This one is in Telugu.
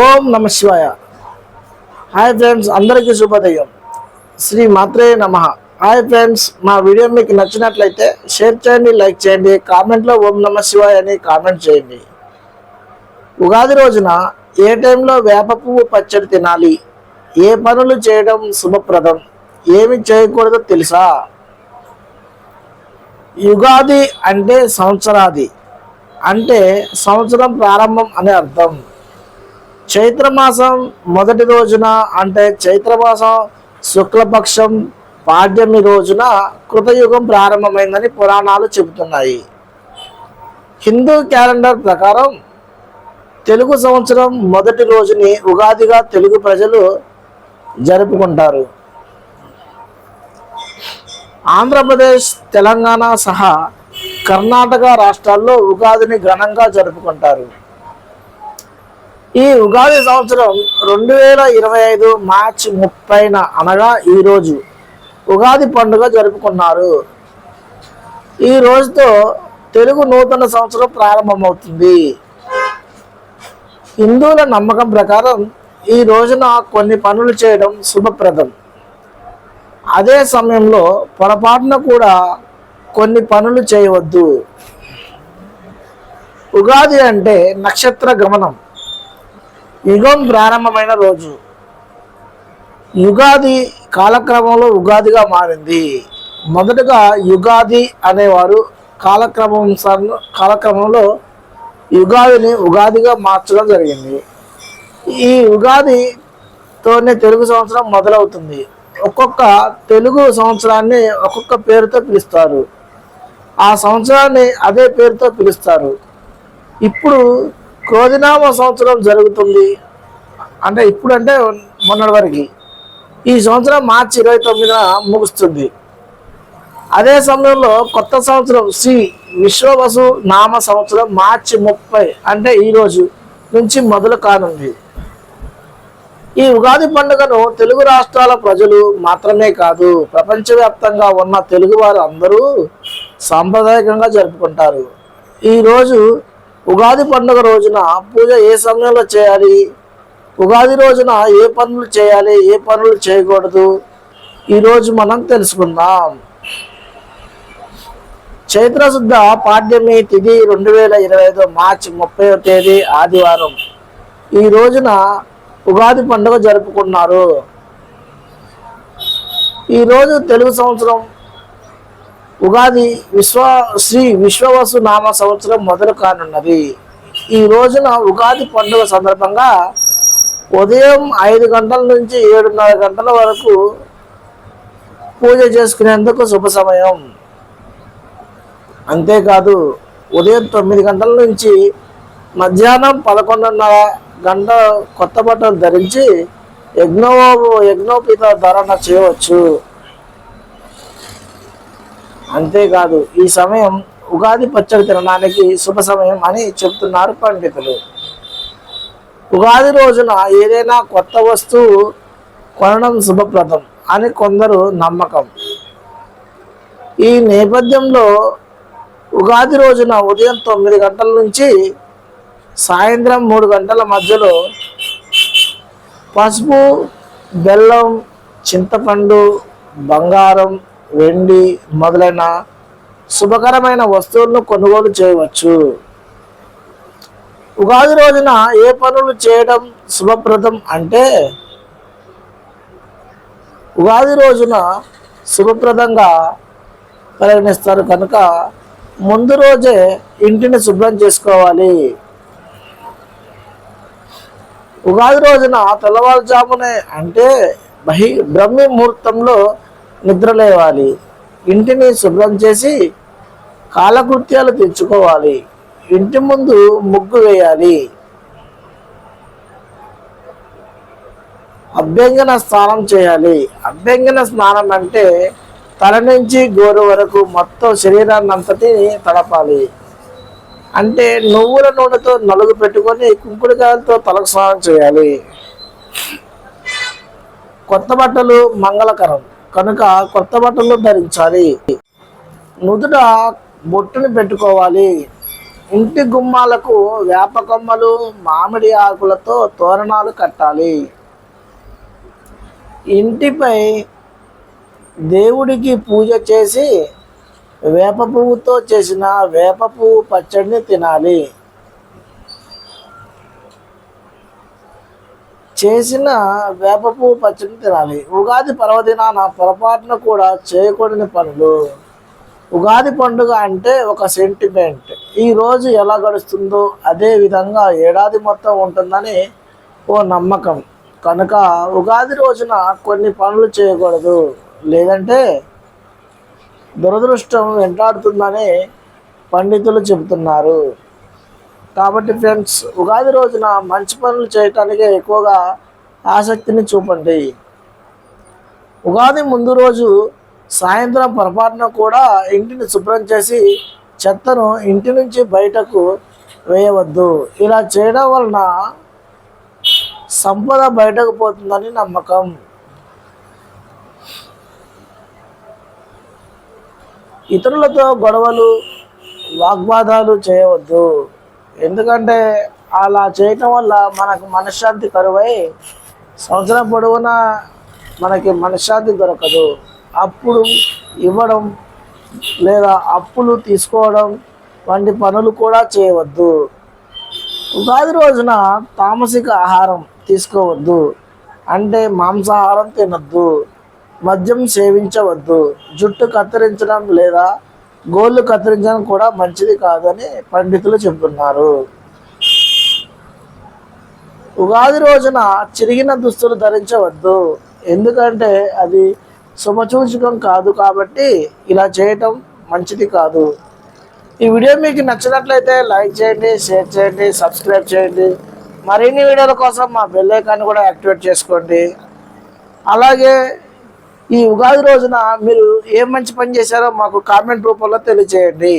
ఓం నమ శివాయ. హాయ్ ఫ్రెండ్స్ అందరికీ శుభోదయం. శ్రీ మాత్రే నమ. హాయ్ ఫ్రెండ్స్ మా వీడియో మీకు నచ్చినట్లయితే షేర్ చేయండి లైక్ చేయండి కామెంట్లో ఓం నమ శివాయ అని కామెంట్ చేయండి. ఉగాది రోజున ఏ టైంలో వేప పువ్వు పచ్చడి తినాలి? ఏ పనులు చేయడం శుభప్రదం? ఏమి చేయకూడదో తెలుసా? యుగాది అంటే సంవత్సరాది. అంటే సంవత్సరం ప్రారంభం అనే అర్థం. చైత్రమాసం మొదటి రోజున అంటే చైత్రమాసం శుక్లపక్షం పాడ్యమి రోజున కృతయుగం ప్రారంభమైందని పురాణాలు చెబుతున్నాయి. హిందూ క్యాలెండర్ ప్రకారం తెలుగు సంవత్సరం మొదటి రోజుని ఉగాదిగా తెలుగు ప్రజలు జరుపుకుంటారు. ఆంధ్రప్రదేశ్ తెలంగాణ సహా కర్ణాటక రాష్ట్రాల్లో ఉగాదిని ఘనంగా జరుపుకుంటారు. ఈ ఉగాది సంవత్సరం రెండు వేల ఇరవై ఐదు మార్చి ముప్పైన అనగా ఈరోజు ఉగాది పండుగ జరుపుకున్నారు. ఈ రోజుతో తెలుగు నూతన సంవత్సరం ప్రారంభమవుతుంది. హిందువుల నమ్మకం ప్రకారం ఈ రోజున కొన్ని పనులు చేయడం శుభప్రదం. అదే సమయంలో పొరపాటున కూడా కొన్ని పనులు చేయవద్దు. ఉగాది అంటే నక్షత్ర గమనం. యుగం ప్రారంభమైన రోజు. యుగాది కాలక్రమంలో ఉగాదిగా మారింది. మొదటగా యుగాది అనేవారు కాలక్రమం సర్- కాలక్రమంలో యుగాదిని ఉగాదిగా మార్చడం జరిగింది. ఈ ఉగాదితోనే తెలుగు సంవత్సరం మొదలవుతుంది. ఒక్కొక్క తెలుగు సంవత్సరాన్ని ఒక్కొక్క పేరుతో పిలుస్తారు. ఆ సంవత్సరాన్ని అదే పేరుతో పిలుస్తారు. ఇప్పుడు క్రోధినామ సంవత్సరం జరుగుతుంది. అంటే ఇప్పుడంటే మొన్నటి వరకు. ఈ సంవత్సరం మార్చి ఇరవై తొమ్మిదిన ముగుస్తుంది. అదే సమయంలో కొత్త సంవత్సరం శ్రీ విశ్వవసు నామ సంవత్సరం మార్చి ముప్పై అంటే ఈరోజు నుంచి మొదలు కానుంది. ఈ ఉగాది పండుగను తెలుగు రాష్ట్రాల ప్రజలు మాత్రమే కాదు ప్రపంచవ్యాప్తంగా ఉన్న తెలుగు వారు అందరూ సాంప్రదాయకంగా జరుపుకుంటారు. ఈరోజు ఉగాది పండుగ రోజున పూజ ఏ సమయంలో చేయాలి? ఉగాది రోజున ఏ పనులు చేయాలి? ఏ పనులు చేయకూడదు? ఈరోజు మనం తెలుసుకుందాం. చైత్రశుద్ధ పాడ్యమి తిథి రెండు వేల ఇరవై ఐదు మార్చి ముప్పై తేదీ ఆదివారం. ఈ రోజున ఉగాది పండుగ జరుపుకున్నారు. ఈరోజు తెలుగు సంవత్సరం ఉగాది విశ్వ శ్రీ విశ్వవసు నామ సంవత్సరం మొదలు కానున్నది. ఈ రోజున ఉగాది పండుగ సందర్భంగా ఉదయం ఐదు గంటల నుంచి ఏడున్నర గంటల వరకు పూజ చేసుకునేందుకు శుభ సమయం. అంతేకాదు ఉదయం తొమ్మిది గంటల నుంచి మధ్యాహ్నం పదకొండున్నర గంట కొత్త బట్టలు ధరించి యజ్ఞో యజ్ఞోపీత ధారణ చేయవచ్చు. అంతేకాదు ఈ సమయం ఉగాది పచ్చడి తినడానికి శుభ సమయం అని చెప్తున్నారు పండితులు. ఉగాది రోజున ఏదైనా కొత్త వస్తువు కొనడం శుభప్రదం అని కొందరు నమ్మకం. ఈ నేపథ్యంలో ఉగాది రోజున ఉదయం తొమ్మిది గంటల నుంచి సాయంత్రం మూడు గంటల మధ్యలో పసుపు బెల్లం చింతపండు బంగారం వెండి మొదలైన శుభకరమైన వస్తువులను కొనుగోలు చేయవచ్చు. ఉగాది రోజున ఏ పనులు చేయడం శుభప్రదం అంటే ఉగాది రోజున శుభప్రదంగా పరిగణిస్తారు కనుక ముందు రోజే ఇంటిని శుభ్రం చేసుకోవాలి. ఉగాది రోజున తెల్లవారుజామునే అంటే బహి బ్రహ్మి ముహూర్తంలో నిద్ర లేవాలి ఇంటిని శుభ్రం చేసి కాలకృత్యాలు తెచ్చుకోవాలి. ఇంటి ముందు ముగ్గు వేయాలి. అభ్యంగన స్నానం చేయాలి. అభ్యంగన స్నానం అంటే తల నుంచి గోరు వరకు మొత్తం శరీరాన్ని అంతటిని తడపాలి. అంటే నువ్వుల నూనెతో నలుగు పెట్టుకొని కుంకుడుకాయలతో తలకు స్నానం చేయాలి. కొత్త బట్టలు మంగళకరం. కనుక కొత్త బట్టలు ధరించాలి. నుదుట బొట్టును పెట్టుకోవాలి. ఇంటి గుమ్మాలకు వేప కొమ్మలు మామిడి ఆకులతో తోరణాలు కట్టాలి. ఇంటిపై దేవుడికి పూజ చేసి వేప పువ్వుతో చేసిన వేప పువ్వు పచ్చడిని తినాలి. చేసిన వేపపు పచ్చడి పచ్చడిని తినాలి. ఉగాది పర్వదినాన పొరపాటున కూడా చేయకూడని పనులు. ఉగాది పండుగ అంటే ఒక సెంటిమెంట్ ఈ రోజు ఎలా గడుస్తుందో అదే విధంగా ఏడాది మొత్తం ఉంటుందని ఓ నమ్మకం. కనుక ఉగాది రోజున కొన్ని పనులు చేయకూడదు. లేదంటే దురదృష్టం వెంటాడుతుందని పండితులు చెబుతున్నారు. కాబట్టి ఫ్రెండ్స్ ఉగాది రోజున మంచి పనులు చేయటానికి ఎక్కువగా ఆసక్తిని చూపండి. ఉగాది ముందు రోజు సాయంత్రం పొరపాటున కూడా ఇంటిని శుభ్రం చేసి చెత్తను ఇంటి నుంచి బయటకు వేయవద్దు. ఇలా చేయడం వలన సంపద బయటకు పోతుందని నమ్మకం. ఇతరులతో గొడవలు వాగ్వాదాలు చేయవద్దు. ఎందుకంటే అలా చేయటం వల్ల మనకు మనశ్శాంతి కరువై సంవత్సరం పొడవునా మనకి మనశ్శాంతి దొరకదు. అప్పుడు ఇవ్వడం లేదా అప్పులు తీసుకోవడం వంటి పనులు కూడా చేయవద్దు. ఉగాది రోజున తామసిక ఆహారం తీసుకోవద్దు. అంటే మాంసాహారం తినద్దు. మద్యం సేవించవద్దు. జుట్టు కత్తిరించడం లేదా గోళ్ళు కత్తిరించడం కూడా మంచిది కాదని పండితులు చెబుతున్నారు. ఉగాది రోజున చిరిగిన దుస్తులు ధరించవద్దు. ఎందుకంటే అది శుభసూచకం కాదు కాబట్టి ఇలా చేయటం మంచిది కాదు. ఈ వీడియో మీకు నచ్చినట్లయితే లైక్ చేయండి షేర్ చేయండి సబ్స్క్రైబ్ చేయండి. మరిన్ని వీడియోల కోసం మా బెల్ ఐకాన్ కూడా యాక్టివేట్ చేసుకోండి. అలాగే ఈ ఉగాది రోజున మీరు ఏం మంచి పని చేశారో మాకు కామెంట్ రూపంలో తెలియజేయండి